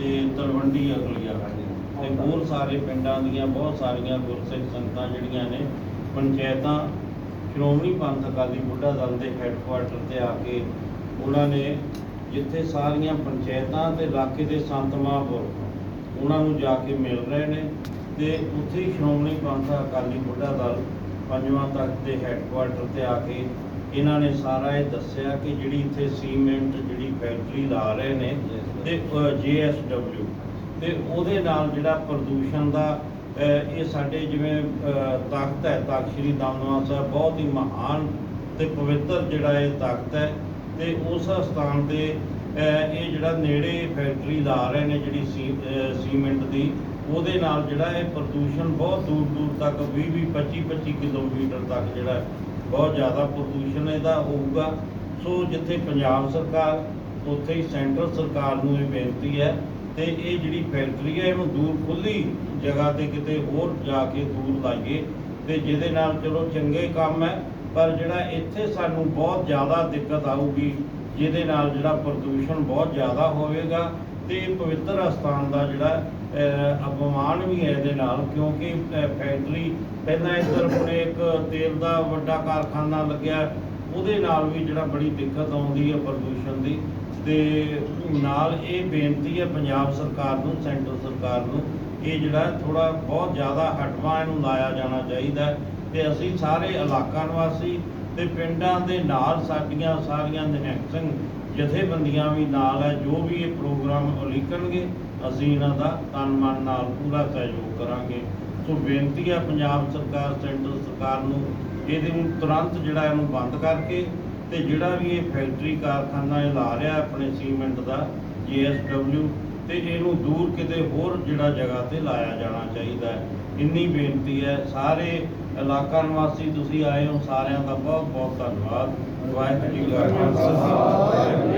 ਤੇ ਤਲਵੰਡੀ ਅਗਲੀਆ ਤੇ ਹੋਰ ਸਾਰੇ ਪਿੰਡਾਂ ਦੀਆਂ ਬਹੁਤ ਸਾਰੀਆਂ ਗੁਰਸਿੱਖ ਸੰਗਤਾਂ ਜਿਹੜੀਆਂ ਨੇ ਪੰਚਾਇਤਾਂ ਸ਼੍ਰੋਮਣੀ ਪੰਥ ਅਕਾਲੀ ਬੁੱਢਾ ਦਲ ਦੇ ਹੈੱਡਕੁਆਰਟਰ ਤੇ ਆ ਕੇ ਉਹਨਾਂ ਨੇ ਜਿੱਥੇ ਸਾਰੀਆਂ ਪੰਚਾਇਤਾਂ ਤੇ ਇਲਾਕੇ ਦੇ ਸੰਤ ਮਹਾਂਪੁਰਖ ਉਹਨਾਂ ਨੂੰ ਜਾ ਕੇ ਮਿਲ ਰਹੇ ਨੇ ਤੇ ਉੱਥੇ ਹੀ ਸ਼੍ਰੋਮਣੀ ਪੰਥ ਅਕਾਲੀ ਬੁੱਢਾ ਦਲ ਪੰਜਵਾਂ ਤਖਤ ਦੇ ਹੈੱਡਕੁਆਰਟਰ ਤੇ ਆ ਕੇ ਇਹਨਾਂ ਨੇ ਸਾਰਾ ਇਹ ਦੱਸਿਆ ਕਿ ਜਿਹੜੀ ਇੱਥੇ ਸੀਮੈਂਟ, ਜਿਹੜੀ ਫੈਕਟਰੀ ਲਾ ਰਹੇ ਨੇ ਤੇ ਜੀਐਸਡਬਲਿਊ ਤੇ ਉਹਦੇ ਨਾਲ ਜਿਹੜਾ ਪ੍ਰਦੂਸ਼ਣ ਦਾ ਇਹ ਸਾਡੇ ਜਿਵੇਂ ਤਾਕਤ ਹੈ ਤਖਤ ਸ੍ਰੀ ਦਮਦਮਾ ਸਾਹਿਬ ਬਹੁਤ ਹੀ ਮਹਾਨ ਤੇ ਪਵਿੱਤਰ ਜਿਹੜਾ ਇਹ ਤਾਕਤ ਹੈ ਤੇ ਉਸ ਸਥਾਨ ਤੇ ਇਹ ਜਿਹੜਾ ਨੇੜੇ ਫੈਕਟਰੀ ਲਾ ਰਹੇ ਨੇ ਜਿਹੜੀ ਸੀ- ਸੀਮੈਂਟ ਦੀ, ਉਹਦੇ ਨਾਲ ਜਿਹੜਾ ਇਹ ਪ੍ਰਦੂਸ਼ਣ ਬਹੁਤ ਦੂਰ ਦੂਰ ਤੱਕ 20 20 25 25 ਕਿਲੋਮੀਟਰ ਤੱਕ ਜਿਹੜਾ ਬਹੁਤ ਜ਼ਿਆਦਾ ਪ੍ਰਦੂਸ਼ਣ ਇਹਦਾ ਹੋਊਗਾ। ਸੋ ਜਿੱਥੇ ਪੰਜਾਬ ਸਰਕਾਰ, ਉੱਥੇ ਹੀ ਸੈਂਟਰ ਸਰਕਾਰ ਨੂੰ ਇਹ ਬੇਨਤੀ ਹੈ ਤੇ ਇਹ ਜਿਹੜੀ ਫੈਕਟਰੀ ਹੈ, ਇਹਨੂੰ ਦੂਰ ਖੁੱਲੀ ਜਗ੍ਹਾ ਤੇ ਕਿਤੇ ਹੋਰ ਜਾ ਕੇ ਦੂਰ ਲਾਈਏ ਤੇ ਜਿਹਦੇ ਨਾਲ ਚਲੋ ਚੰਗੇ ਕੰਮ ਹੈ, ਪਰ ਜਿਹੜਾ ਇੱਥੇ ਸਾਨੂੰ ਬਹੁਤ ਜ਼ਿਆਦਾ ਦਿੱਕਤ ਆਊਗੀ, ਜਿਹਦੇ ਨਾਲ ਜਿਹੜਾ ਪ੍ਰਦੂਸ਼ਣ ਬਹੁਤ ਜ਼ਿਆਦਾ ਹੋਵੇਗਾ ਤੇ ਪਵਿੱਤਰ ਅਸਥਾਨ ਦਾ ਜਿਹੜਾ ਅਪਮਾਨ ਵੀ ਹੈ ਇਹਦੇ ਨਾਲ, ਕਿਉਂਕਿ ਫੈਕਟਰੀ ਪਹਿਲਾਂ ਇੱਧਰ ਹੁਣੇ ਇੱਕ ਤੇਲ ਦਾ ਵੱਡਾ ਕਾਰਖਾਨਾ ਲੱਗਿਆ, ਉਹਦੇ ਨਾਲ ਵੀ ਜਿਹੜਾ ਬੜੀ ਦਿੱਕਤ ਆਉਂਦੀ ਹੈ ਪ੍ਰਦੂਸ਼ਣ ਦੀ। ਤੇ ਨਾਲ ਇਹ ਬੇਨਤੀ ਹੈ ਪੰਜਾਬ ਸਰਕਾਰ ਨੂੰ, ਸੈਂਟਰ ਸਰਕਾਰ ਨੂੰ, ਇਹ ਜਿਹੜਾ ਥੋੜਾ ਬਹੁਤ ਜ਼ਿਆਦਾ ਹਟਵਾ ਇਹਨੂੰ ਲਾਇਆ ਜਾਣਾ ਚਾਹੀਦਾ ਹੈ। ਤੇ ਅਸੀਂ ਸਾਰੇ ਇਲਾਕਾ ਨਿਵਾਸੀ ਤੇ ਪਿੰਡਾਂ ਦੇ ਨਾਲ ਸਾਡੀਆਂ ਸਾਰੀਆਂ ਨਿਹੰਗ ਸਿੰਘ ਜਥੇਬੰਦੀਆਂ ਵੀ ਨਾਲ ਹੈ, ਜੋ ਵੀ ਇਹ ਪ੍ਰੋਗਰਾਮ ਉਲੀਕਣਗੇ, ਅਸੀਂ ਇਹਨਾਂ ਦਾ ਤਨ ਮਨ ਨਾਲ ਪੂਰਾ ਸਹਿਯੋਗ ਕਰਾਂਗੇ। ਸੋ ਬੇਨਤੀ ਹੈ ਪੰਜਾਬ ਸਰਕਾਰ, ਸੈਂਟਰ ਸਰਕਾਰ ਨੂੰ, ਇਹਦੇ ਨੂੰ ਤੁਰੰਤ ਜਿਹੜਾ ਇਹਨੂੰ ਬੰਦ ਕਰਕੇ ਤੇ ਜਿਹੜਾ ਵੀ ਇਹ ਫੈਕਟਰੀ, ਕਾਰਖਾਨਾ ਇਹ ਲਾ ਰਿਹਾ ਆਪਣੇ ਸੀਮੈਂਟ ਦਾ, ਜੀਐਸਡਬਲਿਊ ਤੇ ਇਹਨੂੰ ਦੂਰ ਕਿਤੇ ਹੋਰ ਜਿਹੜਾ ਜਗ੍ਹਾ ਤੇ ਲਾਇਆ ਜਾਣਾ ਚਾਹੀਦਾ ਹੈ। ਇੰਨੀ ਬੇਨਤੀ ਹੈ। ਸਾਰੇ ਇਲਾਕਾ ਨਿਵਾਸੀ ਤੁਸੀਂ ਆਏ ਹੋ, ਸਾਰਿਆਂ ਦਾ ਬਹੁਤ ਬਹੁਤ ਧੰਨਵਾਦ। ਵਾਹਿਗੁਰੂ ਜੀ ਕਾ ਖਾਲਸਾ।